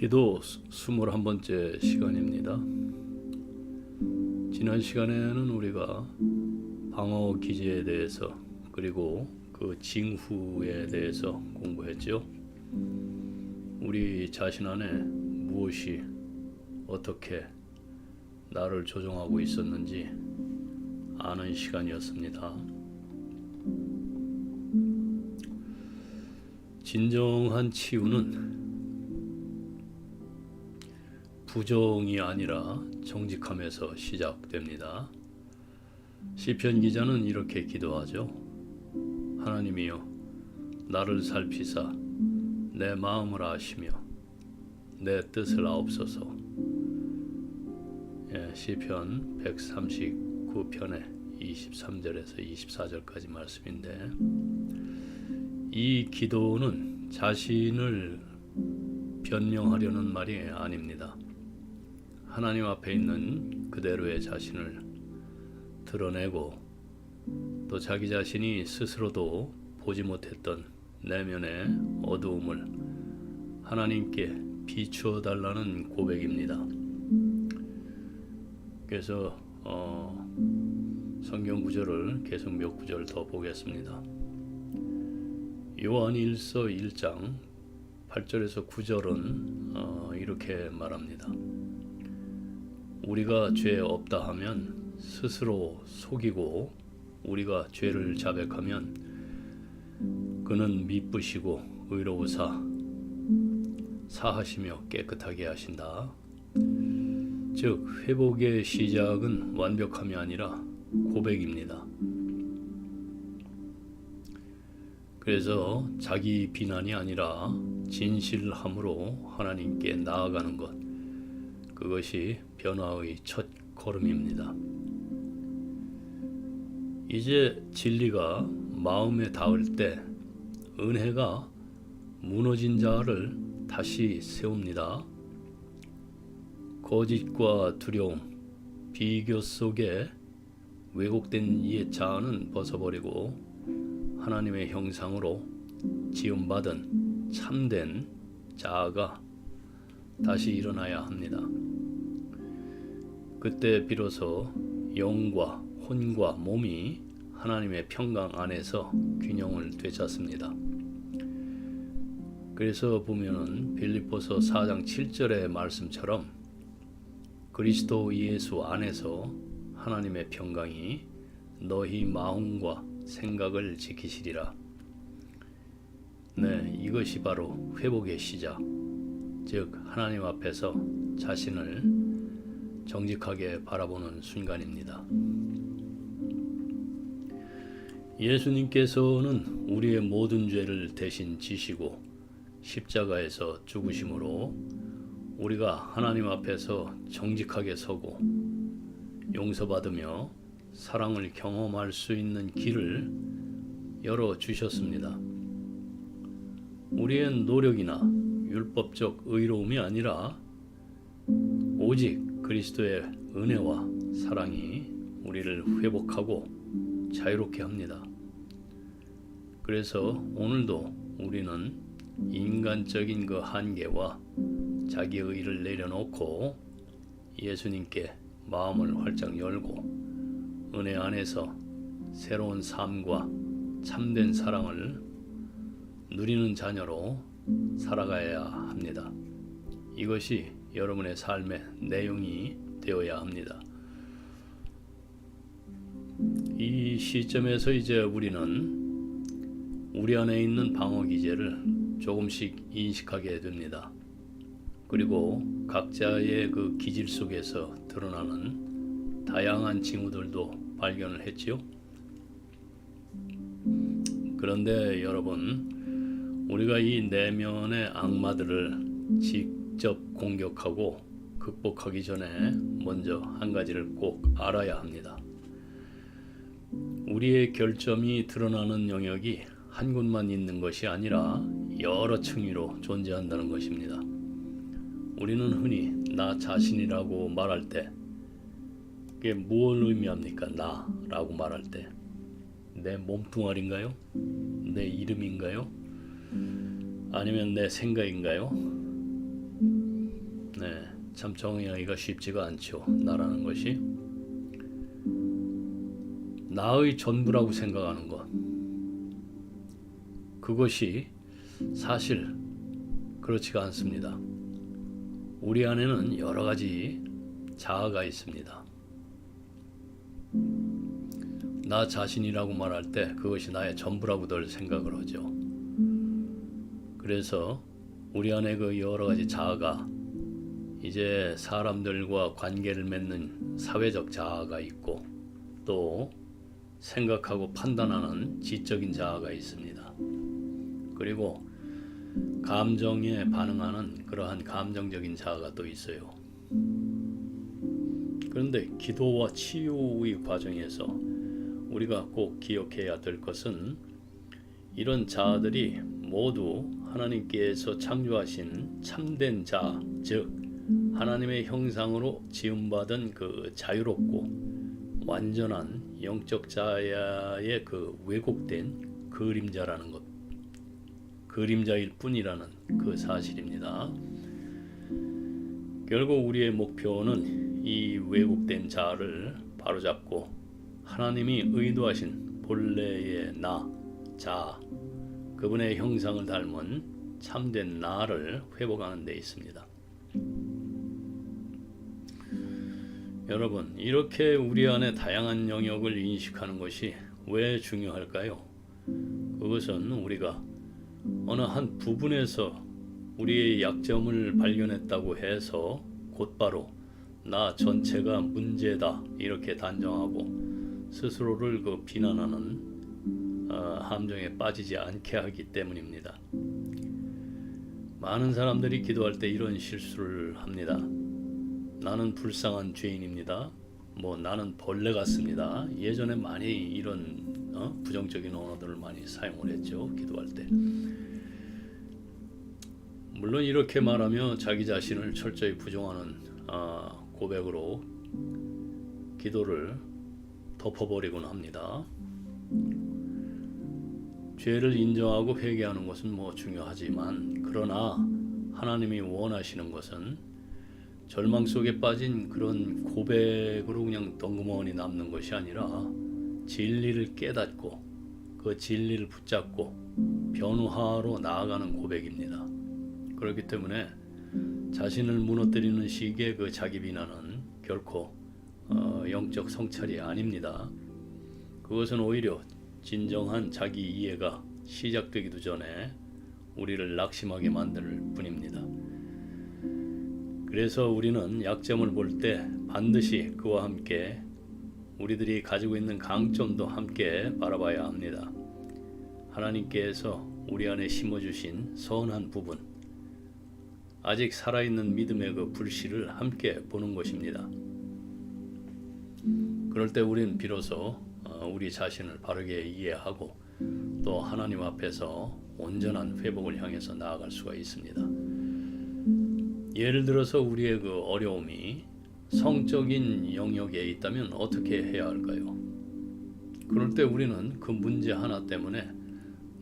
기도 21번째 시간입니다. 지난 시간에는 우리가 방어 기제에 대해서 그리고 그 징후에 대해서 공부했죠. 우리 자신 안에 무엇이 어떻게 나를 조종하고 있었는지 아는 시간이었습니다. 진정한 치유는 부정이 아니라 정직함에서 시작됩니다. 시편 기자는 이렇게 기도하죠. 하나님이여 나를 살피사 내 마음을 아시며 내 뜻을 아옵소서. 예, 시편 139편의 23절에서 24절까지 말씀인데 이 기도는 자신을 변명하려는 말이 아닙니다. 하나님 앞에 있는 그대로의 자신을 드러내고 또 자기 자신이 스스로도 보지 못했던 내면의 어두움을 하나님께 비추어 달라는 고백입니다. 그래서 어, 성경 구절을 계속 몇 구절 더 보겠습니다. 요한 1서 1장 8절에서 9절은 어, 이렇게 말합니다. 우리가 죄 없다 하면 스스로 속이고 우리가 죄를 자백하면 그는 미쁘시고 의로우사 사하시며 깨끗하게 하신다. 즉 회복의 시작은 완벽함이 아니라 고백입니다. 그래서 자기 비난이 아니라 진실함으로 하나님께 나아가는 것 그것이 변화의 첫 걸음입니다. 이제 진리가 마음에 닿을 때 은혜가 무너진 자를 다시 세웁니다. 거짓과 두려움, 비교 속에 왜곡된 옛 자아는 벗어버리고 하나님의 형상으로 지음받은 참된 자아가 다시 일어나야 합니다. 그때 비로소 영과 혼과 몸이 하나님의 평강 안에서 균형을 되찾습니다. 그래서 보면은 빌립보서 4장 7절의 말씀처럼 그리스도 예수 안에서 하나님의 평강이 너희 마음과 생각을 지키시리라. 네, 이것이 바로 회복의 시작. 즉 하나님 앞에서 자신을 정직하게 바라보는 순간입니다. 예수님께서는 우리의 모든 죄를 대신 지시고 십자가에서 죽으심으로 우리가 하나님 앞에서 정직하게 서고 용서받으며 사랑을 경험할 수 있는 길을 열어 주셨습니다. 우리의 노력이나 율법적 의로움이 아니라 오직 그리스도의 은혜와 사랑이 우리를 회복하고 자유롭게 합니다. 그래서 오늘도 우리는 인간적인 그 한계와 자기의 의를 내려놓고 예수님께 마음을 활짝 열고 은혜 안에서 새로운 삶과 참된 사랑을 누리는 자녀로 살아가야 합니다. 이것이 여러분의 삶의 내용이 되어야 합니다. 이 시점에서 이제 우리는 우리 안에 있는 방어 기제를 조금씩 인식하게 됩니다. 그리고 각자의 그 기질 속에서 드러나는 다양한 징후들도 발견을 했지요. 그런데 여러분, 우리가 이 내면의 악마들을 직접 공격하고 극복하기 전에 먼저 한 가지를 꼭 알아야 합니다. 우리의 결점이 드러나는 영역이 한 곳만 있는 것이 아니라 여러 층위로 존재한다는 것입니다. 우리는 흔히 나 자신이라고 말할 때 그게 무엇을 의미합니까? 나라고 말할 때 내 몸뚱아리인가요? 내 이름인가요? 아니면 내 생각인가요? 네, 참 정의하기가 쉽지가 않죠. 나라는 것이 나의 전부라고 생각하는 것. 그것이 사실 그렇지가 않습니다. 우리 안에는 여러 가지 자아가 있습니다. 나 자신이라고 말할 때 그것이 나의 전부라고들 생각을 하죠. 그래서 우리 안에 그 여러 가지 자아가 이제 사람들과 관계를 맺는 사회적 자아가 있고 또 생각하고 판단하는 지적인 자아가 있습니다. 그리고 감정에 반응하는 그러한 감정적인 자아가 또 있어요. 그런데 기도와 치유의 과정에서 우리가 꼭 기억해야 될 것은 이런 자아들이 모두 하나님께서 창조하신 참된 자, 즉 하나님의 형상으로 지음받은 그 자유롭고 완전한 영적 자아의 그 왜곡된 그림자라는 것, 그림자일 뿐이라는 그 사실입니다. 결국 우리의 목표는 이 왜곡된 자아를 바로잡고 하나님이 의도하신 본래의 나, 자, 그분의 형상을 닮은 참된 나를 회복하는 데 있습니다. 여러분, 이렇게 우리 안에 다양한 영역을 인식하는 것이 왜 중요할까요? 그것은 우리가 어느 한 부분에서 우리의 약점을 발견했다고 해서 곧바로 나 전체가 문제다 이렇게 단정하고 스스로를 그 비난하는 어, 함정에 빠지지 않게 하기 때문입니다. 많은 사람들이 기도할 때 이런 실수를 합니다. 나는 불쌍한 죄인입니다. 뭐 나는 벌레 같습니다. 예전에 많이 이런 어? 부정적인 언어들을 많이 사용을 했죠. 기도할 때. 물론 이렇게 말하며 자기 자신을 철저히 부정하는 아, 고백으로 기도를 덮어버리곤 합니다. 죄를 인정하고 회개하는 것은 뭐 중요하지만 그러나 하나님이 원하시는 것은 절망 속에 빠진 그런 고백으로 그냥 덩그머니 남는 것이 아니라 진리를 깨닫고 그 진리를 붙잡고 변화로 나아가는 고백입니다. 그렇기 때문에 자신을 무너뜨리는 식의 그 자기 비난은 결코 어, 영적 성찰이 아닙니다. 그것은 오히려 진정한 자기 이해가 시작되기도 전에 우리를 낙심하게 만들 뿐입니다. 그래서 우리는 약점을 볼 때 반드시 그와 함께 우리들이 가지고 있는 강점도 함께 바라봐야 합니다. 하나님께서 우리 안에 심어주신 선한 부분, 아직 살아있는 믿음의 그 불씨를 함께 보는 것입니다. 그럴 때 우리는 비로소 어, 우리 자신을 바르게 이해하고 또 하나님 앞에서 온전한 회복을 향해서 나아갈 수가 있습니다. 예를 들어서 우리의 그 어려움이 성적인 영역에 있다면 어떻게 해야 할까요? 그럴 때 우리는 그 문제 하나 때문에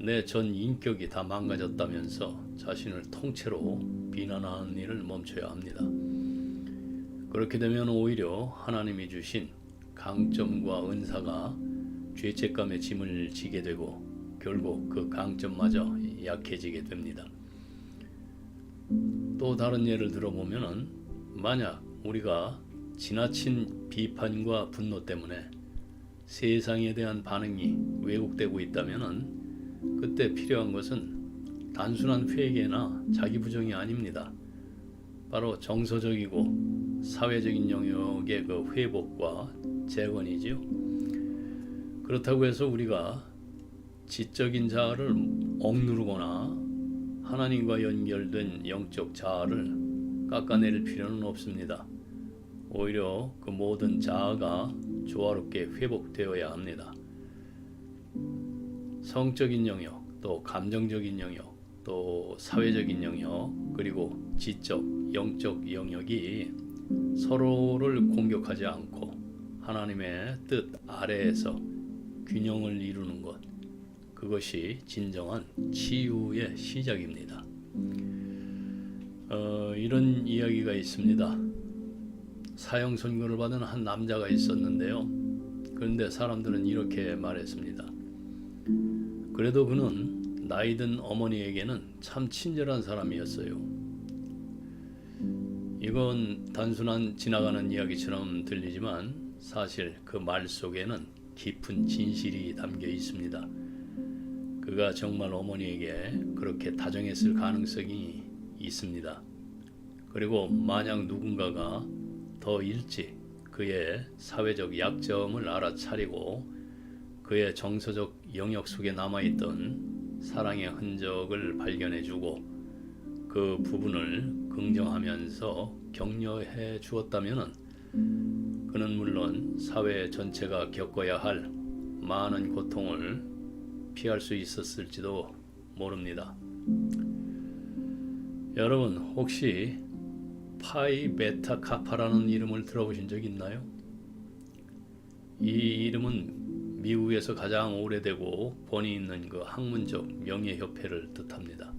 내 전 인격이 다 망가졌다면서 자신을 통째로 비난하는 일을 멈춰야 합니다. 그렇게 되면 오히려 하나님이 주신 강점과 은사가 죄책감의 짐을 지게 되고 결국 그 강점마저 약해지게 됩니다. 또 다른 예를 들어보면은 만약 우리가 지나친 비판과 분노 때문에 세상에 대한 반응이 왜곡되고 있다면은 그때 필요한 것은 단순한 회개나 자기 부정이 아닙니다. 바로 정서적이고 사회적인 영역의 그 회복과 재건이지요. 그렇다고 해서 우리가 지적인 자아를 억누르거나 하나님과 연결된 영적 자아를 깎아내릴 필요는 없습니다. 오히려 그 모든 자아가 조화롭게 회복되어야 합니다. 성적인 영역, 또 감정적인 영역, 또 사회적인 영역, 그리고 지적, 영적 영역이 서로를 공격하지 않고 하나님의 뜻 아래에서 균형을 이루는 것, 그것이 진정한 치유의 시작입니다. 어, 이런 이야기가 있습니다. 사형 선고를 받은 한 남자가 있었는데요. 그런데 사람들은 이렇게 말했습니다. 그래도 그는 나이든 어머니에게는 참 친절한 사람이었어요. 이건 단순한 지나가는 이야기처럼 들리지만 사실 그 말 속에는 깊은 진실이 담겨 있습니다. 그가 정말 어머니에게 그렇게 다정했을 가능성이 있습니다. 그리고 만약 누군가가 더 일찍 그의 사회적 약점을 알아차리고 그의 정서적 영역 속에 남아있던 사랑의 흔적을 발견해주고 그 부분을 긍정하면서 격려해 주었다면 그는 물론 사회 전체가 겪어야 할 많은 고통을 피할 수 있었을지도 모릅니다. 여러분 혹시 파이 베타 카파라는 이름을 들어보신 적 있나요? 이 이름은 미국에서 가장 오래되고 권위 있는 그 학문적 명예협회를 뜻합니다.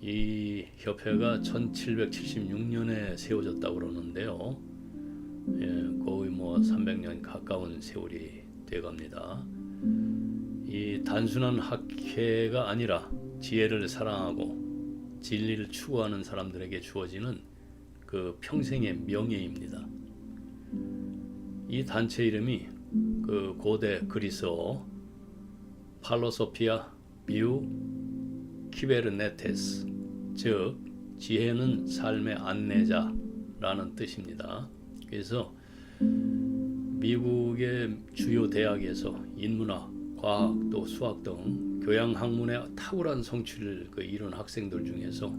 이 협회가 1776년에 세워졌다고 그러는데요. 예, 거의 뭐 300년 가까운 세월이 돼갑니다. 이 단순한 학회가 아니라 지혜를 사랑하고 진리를 추구하는 사람들에게 주어지는 그 평생의 명예입니다. 이 단체 이름이 그 고대 그리스어 팔로소피아 비우 키베르네테스 즉 지혜는 삶의 안내자라는 뜻입니다. 그래서 미국의 주요 대학에서 인문학, 과학 또 수학 등 교양 학문에 탁월한 성취를 그 이룬 학생들 중에서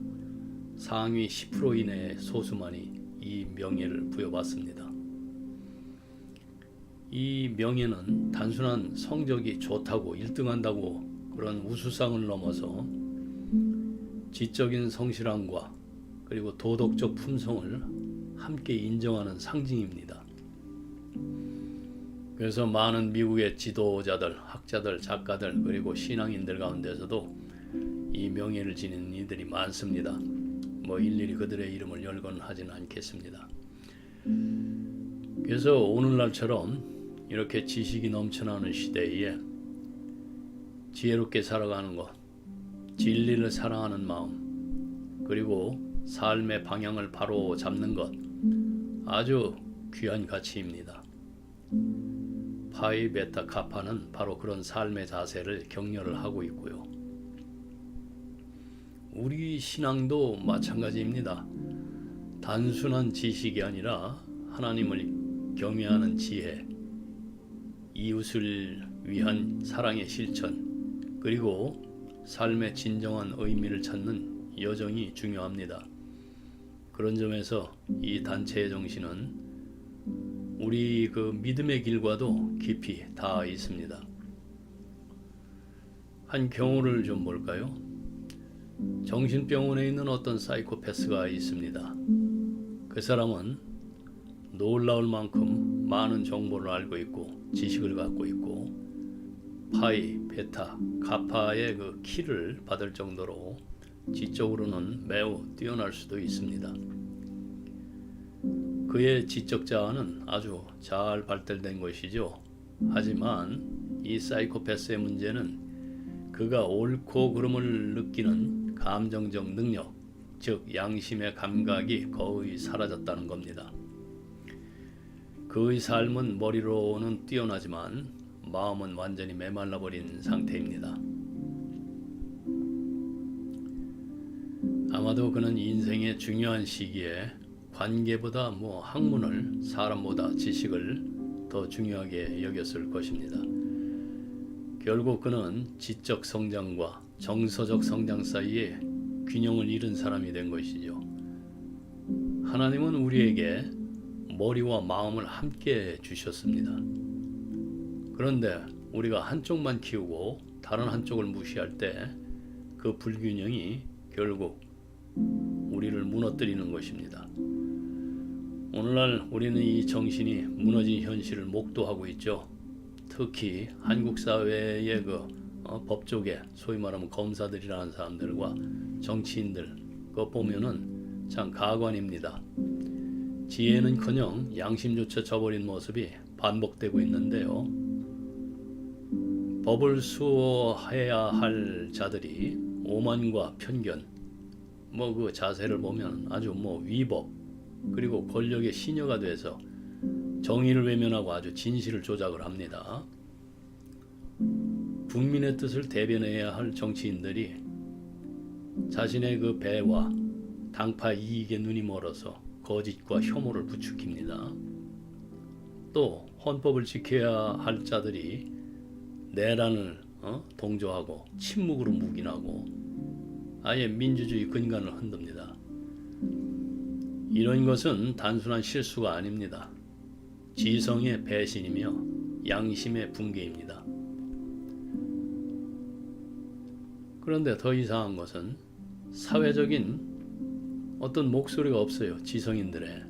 상위 10% 이내의 소수만이 이 명예를 부여받습니다. 이 명예는 단순한 성적이 좋다고 1등한다고 그런 우수상을 넘어서 지적인 성실함과 그리고 도덕적 품성을 함께 인정하는 상징입니다. 그래서 많은 미국의 지도자들, 학자들, 작가들 그리고 신앙인들 가운데서도 이 명예를 지닌 이들이 많습니다. 뭐 일일이 그들의 이름을 열거하지는 않겠습니다. 그래서 오늘날처럼 이렇게 지식이 넘쳐나는 시대에 지혜롭게 살아가는 것, 진리를 사랑하는 마음, 그리고 삶의 방향을 바로 잡는 것 아주 귀한 가치입니다. 파이 베타 카파는 바로 그런 삶의 자세를 격려를 하고 있고요. 우리 신앙도 마찬가지입니다. 단순한 지식이 아니라 하나님을 경외하는 지혜, 이웃을 위한 사랑의 실천, 그리고 삶의 진정한 의미를 찾는 여정이 중요합니다. 그런 점에서 이 단체의 정신은 우리 그 믿음의 길과도 깊이 닿아 있습니다. 한 경우를 좀 볼까요? 정신병원에 있는 어떤 사이코패스가 있습니다. 그 사람은 놀라울 만큼 많은 정보를 알고 있고 지식을 갖고 있고 파이, 베타, 가파의 그 키를 받을 정도로 지적으로는 매우 뛰어날 수도 있습니다. 그의 지적 자아는 아주 잘 발달된 것이죠. 하지만 이 사이코패스의 문제는 그가 옳고 그름을 느끼는 감정적 능력, 즉 양심의 감각이 거의 사라졌다는 겁니다. 그의 삶은 머리로는 뛰어나지만 마음은 완전히 메말라 버린 상태입니다. 아마도 그는 인생의 중요한 시기에 관계보다 뭐 학문을 사람보다 지식을 더 중요하게 여겼을 것입니다. 결국 그는 지적 성장과 정서적 성장 사이에 균형을 잃은 사람이 된 것이죠. 하나님은 우리에게 머리와 마음을 함께 주셨습니다. 그런데 우리가 한쪽만 키우고 다른 한쪽을 무시할 때 그 불균형이 결국 우리를 무너뜨리는 것입니다. 오늘날 우리는 이 정신이 무너진 현실을 목도하고 있죠. 특히 한국 사회의 그 어, 법조계 소위 말하면 검사들이라는 사람들과 정치인들 그거 보면은 참 가관입니다. 지혜는커녕 양심조차 저버린 모습이 반복되고 있는데요. 법을 수호해야 할 자들이 오만과 편견, 뭐 그 자세를 보면 아주 뭐 위법 그리고 권력의 시녀가 돼서 정의를 외면하고 아주 진실을 조작을 합니다. 국민의 뜻을 대변해야 할 정치인들이 자신의 그 배와 당파 이익에 눈이 멀어서 거짓과 혐오를 부추깁니다. 또 헌법을 지켜야 할 자들이 내란을 어? 동조하고 침묵으로 묵인하고 아예 민주주의 근간을 흔듭니다. 이런 것은 단순한 실수가 아닙니다. 지성의 배신이며 양심의 붕괴입니다. 그런데 더 이상한 것은 사회적인 어떤 목소리가 없어요. 지성인들의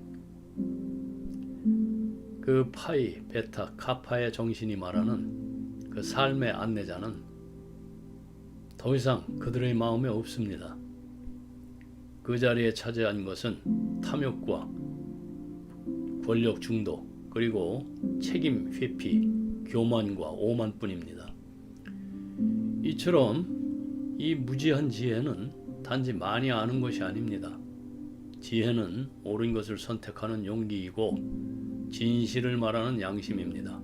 그 파이, 베타, 카파의 정신이 말하는 그 삶의 안내자는 더 이상 그들의 마음에 없습니다. 그 자리에 차지한 것은 탐욕과 권력 중독 그리고 책임 회피, 교만과 오만뿐입니다. 이처럼 이 무지한 지혜는 단지 많이 아는 것이 아닙니다. 지혜는 옳은 것을 선택하는 용기이고 진실을 말하는 양심입니다.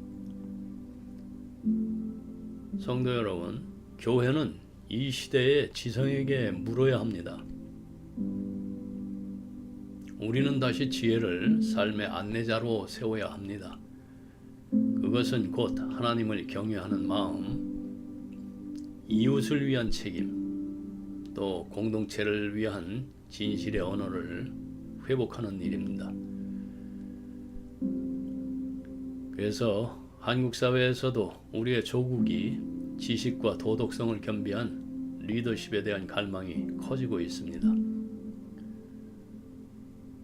성도 여러분, 교회는 이 시대의 지성에게 물어야 합니다. 우리는 다시 지혜를 삶의 안내자로 세워야 합니다. 그것은 곧 하나님을 경외하는 마음, 이웃을 위한 책임, 또 공동체를 위한 진실의 언어를 회복하는 일입니다. 그래서 한국 사회에서도 우리의 조국이 지식과 도덕성을 겸비한 리더십에 대한 갈망이 커지고 있습니다.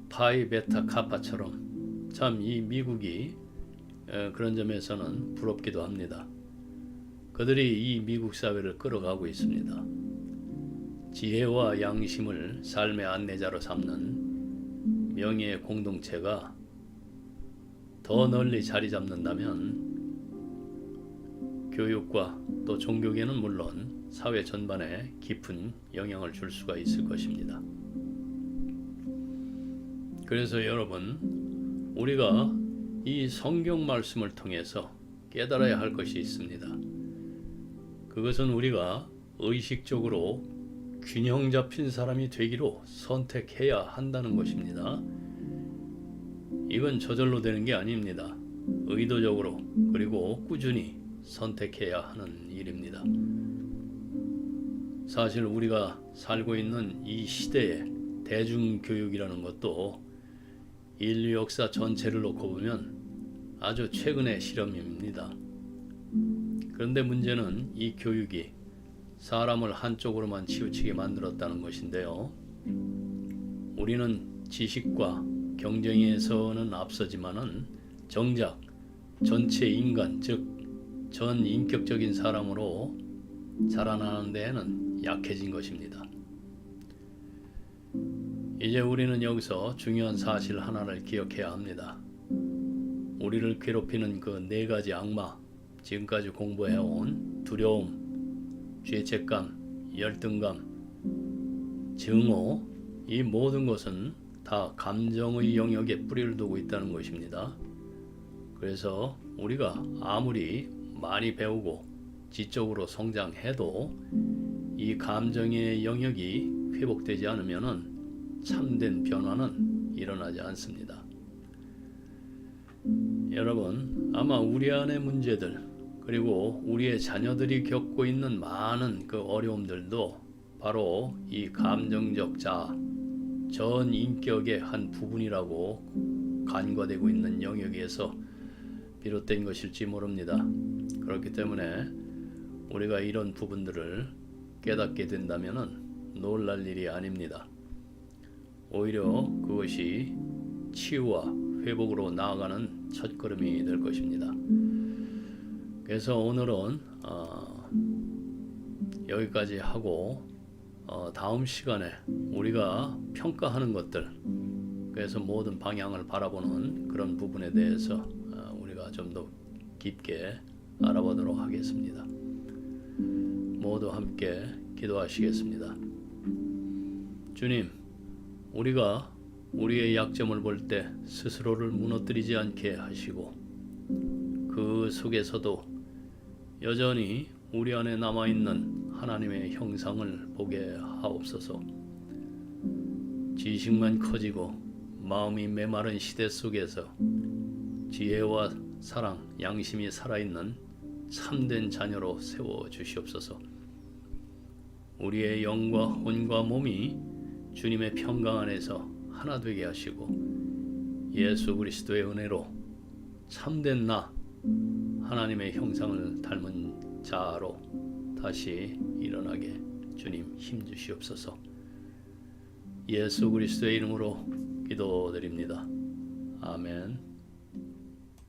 파이 베타 카파처럼 참 이 미국이 에, 그런 점에서는 부럽기도 합니다. 그들이 이 미국 사회를 끌어가고 있습니다. 지혜와 양심을 삶의 안내자로 삼는 명예의 공동체가 더 널리 자리 잡는다면 교육과 또 종교계는 물론 사회 전반에 깊은 영향을 줄 수가 있을 것입니다. 그래서 여러분, 우리가 이 성경 말씀을 통해서 깨달아야 할 것이 있습니다. 그것은 우리가 의식적으로 균형 잡힌 사람이 되기로 선택해야 한다는 것입니다. 이건 저절로 되는 게 아닙니다. 의도적으로 그리고 꾸준히 선택해야 하는 일입니다. 사실 우리가 살고 있는 이 시대에 대중교육이라는 것도 인류 역사 전체를 놓고 보면 아주 최근의 실험입니다. 그런데 문제는 이 교육이 사람을 한쪽으로만 치우치게 만들었다는 것인데요. 우리는 지식과 경쟁에서는 앞서지만은 정작 전체 인간 즉 전 인격적인 사람으로 자라나는 데에는 약해진 것입니다. 이제 우리는 여기서 중요한 사실 하나를 기억해야 합니다. 우리를 괴롭히는 그 네 가지 악마, 지금까지 공부해온 두려움, 죄책감, 열등감, 증오, 이 모든 것은 다 감정의 영역에 뿌리를 두고 있다는 것입니다. 그래서 우리가 아무리 많이 배우고 지적으로 성장해도 이 감정의 영역이 회복되지 않으면은 참된 변화는 일어나지 않습니다. 여러분, 아마 우리 안의 문제들 그리고 우리의 자녀들이 겪고 있는 많은 그 어려움들도 바로 이 감정적 자, 전 인격의 한 부분이라고 간과되고 있는 영역에서 비롯된 것일지 모릅니다. 그렇기 때문에 우리가 이런 부분들을 깨닫게 된다면 놀랄 일이 아닙니다. 오히려 그것이 치유와 회복으로 나아가는 첫걸음이 될 것입니다. 그래서 오늘은 어, 여기까지 하고 어, 다음 시간에 우리가 평가하는 것들 그래서 모든 방향을 바라보는 그런 부분에 대해서 어, 우리가 좀 더 깊게 알아보도록 하겠습니다. 모두 함께 기도하시겠습니다. 주님, 우리가 우리의 약점을 볼 때 스스로를 무너뜨리지 않게 하시고 그 속에서도 여전히 우리 안에 남아 있는 하나님의 형상을 보게 하옵소서. 지식만 커지고 마음이 메마른 시대 속에서 지혜와 사랑, 양심이 살아있는 참된 자녀로 세워 주시옵소서. 우리의 영과 혼과 몸이 주님의 평강 안에서 하나 되게 하시고 예수 그리스도의 은혜로 참된 나 하나님의 형상을 닮은 자로 다시 일어나게 주님 힘 주시옵소서. 예수 그리스도의 이름으로 기도드립니다. 아멘.